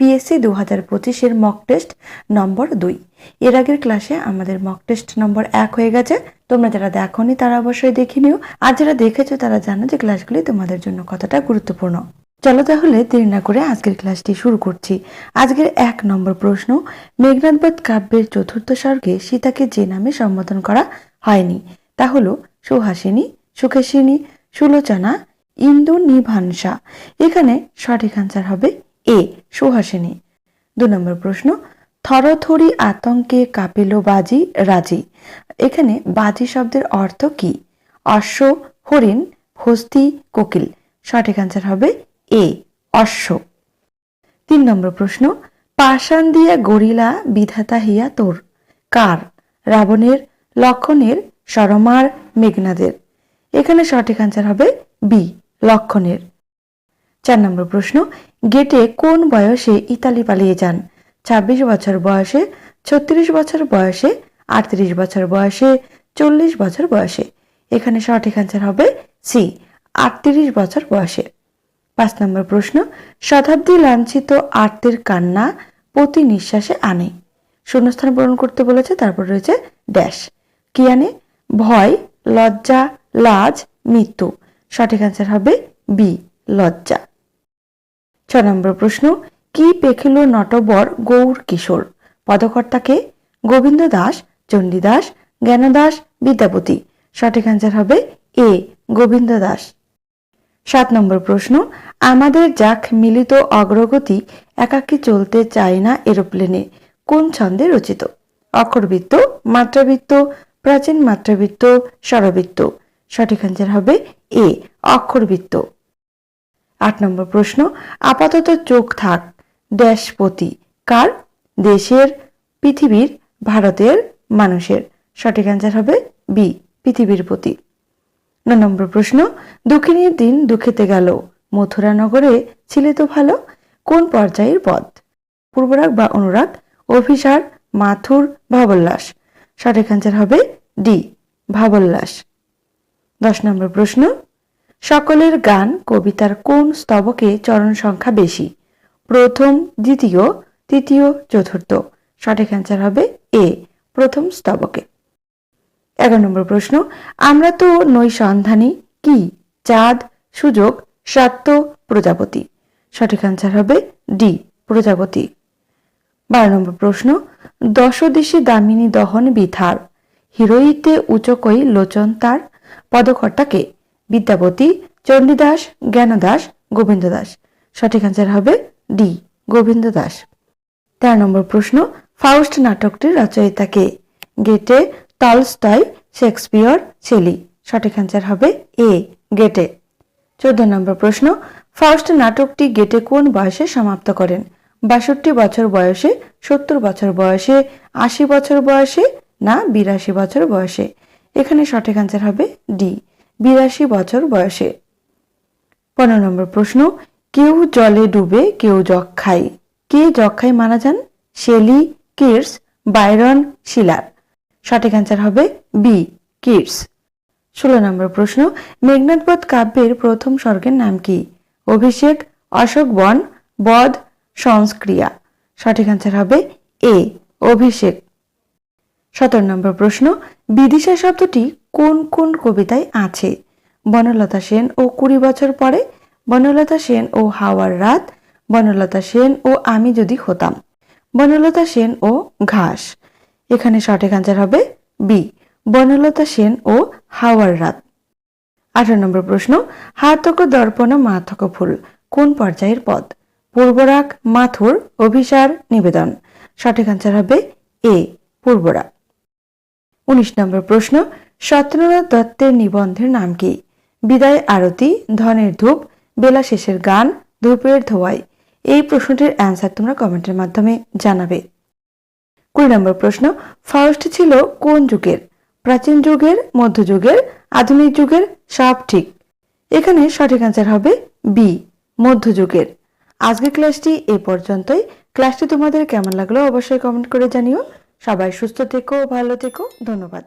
PSC দু হাজার পঁচিশের মক টেস্ট নম্বর দুই। এর আগের ক্লাসে আমাদের মক টেস্ট নম্বর এক হয়ে গেছে। তোমরা যারা দেখোনি, তারা অবশ্যই দেখে নিও। আর যারা দেখেছ, তারা জানো যে ক্লাসগুলি তোমাদের জন্য কতটা গুরুত্বপূর্ণ। চলো তাহলে দেরি না করে আজকের ক্লাসটি শুরু করছি। আজকের এক নম্বর প্রশ্ন মেঘনাথবধ কাব্যের চতুর্থ স্বর্গে সীতাকে যে নামে সম্বোধন করা হয়নি, তা হলো সুহাসিনী সুখেশিনী সুলোচনা ইন্দু নিভানসা এখানে সঠিক আনসার হবে এ সুহাসিনী। দু নম্বর প্রশ্ন, থরথরি আতঙ্কে কাপিল বাজি রাজি। এখানে বাজি শব্দের অর্থ কি? অশ্ব, হরিণ, হস্তি, কোকিল। সঠিক আনসার হবে এ, অশ্ব। তিন নম্বর প্রশ্ন, পাষাণ দিয়া গরিলা বিধাতা হিয়া তোর? কার? রাবণের, লক্ষণের সরমার মেঘনাদের। এখানে সঠিক আনসার হবে বি, লক্ষণের। চার নম্বর প্রশ্ন, গেটে কোন বয়সে ইতালি পালিয়ে যান? ছাব্বিশ বছর বয়সে, ছত্রিশ বছর বয়সে, আটত্রিশ বছর বয়সে, চল্লিশ বছর বয়সে? এখানে সঠিক আনসার হবে সি আটত্রিশ বছর বয়সে। পাঁচ নম্বর প্রশ্ন, শতাব্দী লাঞ্ছিত আর্তের কান্না প্রতি নিঃশ্বাসে আনে। শূন্যস্থান পূরণ করতে বলেছে, তারপর রয়েছে ড্যাশ কি আনে? ভয়, লজ্জা, লাজ, মৃত্যু। সঠিক আনসার হবে বি লজ্জা। ছ নম্বর প্রশ্ন, কি পেখিল নটবর গৌর কিশোর? পদকর্তাকে গোবিন্দ দাস চণ্ডীদাস জ্ঞানদাস, বিদ্যাপতি। সঠিক আনসার হবে এ গোবিন্দ দাস। সাত নম্বর প্রশ্ন, আমাদের যাক মিলিত অগ্রগতি, একাকী চলতে চায় না এরোপ্লেনে। কোন ছন্দে রচিত? অক্ষরবৃত্ত, মাত্রাবৃত্ত, প্রাচীন মাত্রাবৃত্ত, স্বরবৃত্ত। সঠিক আনসার হবে এ অক্ষরবৃত্ত। আট নম্বর প্রশ্ন, আপাতত চোখ থাক ড্যাশপতি কার? দেশের, পৃথিবীর, ভারতের মানুষের। সঠিক অ্যান্সার হবে বি, পৃথিবীর প্রতি। ন নম্বর প্রশ্ন, দুঃখিনীর দিন দুঃখেতে গেল, মথুরা নগরে ছিলে তো ভালো, কোন পর্যায়ের পদ পূর্বরাগ বা অনুরাগ, অভিসার, মাথুর, ভাবল্লাস। সঠিক অ্যান্সার হবে ডি, ভাবল্লাস। দশ নম্বর প্রশ্ন সকলের গান, কবিতার কোন স্তবকে চরণ সংখ্যা বেশি? প্রথম, দ্বিতীয়, তৃতীয়, চতুর্থ। সঠিক অ্যান্সার হবে এ প্রথম স্তবকে। এগারো নম্বর প্রশ্ন, আমরা তো নই সন্ধানী কি, চাঁদ, সুযোগ, সত্য, প্রজাপতি? সঠিক অ্যান্সার হবে ডি প্রজাপতি। বারো নম্বর প্রশ্ন, দশদেশে দামিনী দহন বিথার হিরোইতে উচকই লোচন তার পদকর্তাকে বিদ্যাপতি, চণ্ডীদাস, জ্ঞানদাস গোবিন্দ দাস সঠিক অ্যান্সার হবে ডি গোবিন্দ দাস তেরো নম্বর প্রশ্ন ফাউস্ট নাটকটির রচয়িতাকে গেটে টলস্টয় শেক্সপিয়র ছেলি সঠিক অ্যান্সার হবে এ, গেটে। চোদ্দ নম্বর প্রশ্ন ফাউস্ট নাটকটি গেটে কোন বয়সে সমাপ্ত করেন? বাষট্টি বছর বয়সে, সত্তর বছর বয়সে, আশি বছর বয়সে, না বিরাশি বছর বয়সে? এখানে সঠিক অ্যান্সার হবে ডি। বিরাশি বছর বয়সে। পনেরো নম্বর প্রশ্ন, কেউ জলে ডুবে কেউ যক্ষায় কে যক্ষায় মারা যান? শেলি কিডস বাইরন, শিলার। সঠিক অ্যান্সার হবে বি কিডস ষোলো নম্বর প্রশ্ন মেঘনাথবধ কাব্যের প্রথম স্বর্গের নাম কি? অভিষেক, অশোক বন, বধ, সংস্ক্রিয়া। সঠিক অ্যান্সার হবে এ, অভিষেক। সতেরো নম্বর প্রশ্ন, বিদিশা শব্দটি কোন কোন কবিতায় আছে? বনলতা সেন ও কুড়ি বছর পরে, বনলতা সেন ও হাওয়ার রাত, বনলতা সেন ও আমি যদি হতাম, বনলতা সেন ও ঘাস। এখানে সঠিক আনসার হবে বি বনলতা সেন ও হাওয়ার রাত। আঠারো নম্বর প্রশ্ন, হাতক দর্পণ, মাথক ফুল, কোন পর্যায়ের পদ? পূর্বরাগ, মাথুর, অভিসার, নিবেদন। সঠিক আনসার হবে এ পূর্বরাগ। উনিশ নম্বর প্রশ্ন সত্যেন্দ্রনাথ দত্তের নিবন্ধের নাম কি? বিদায় আরতি, ধনের ধূপ, বেলা শেষের গান, ধূপের ধোয়াই। এই প্রশ্নটির অ্যান্সার তোমরা কমেন্টের মাধ্যমে জানাবে। কুড়ি নম্বর প্রশ্ন ফার্স্ট ছিল কোন যুগের? প্রাচীন যুগের মধ্যযুগের আধুনিক যুগের, সব ঠিক। এখানে সঠিক অ্যান্সার হবে বি মধ্যযুগের আজকের ক্লাসটি এ পর্যন্তই। ক্লাসটি তোমাদের কেমন লাগল অবশ্যই কমেন্ট করে জানিও। সবাই সুস্থ থেকো, ভালো থেকো, ধন্যবাদ।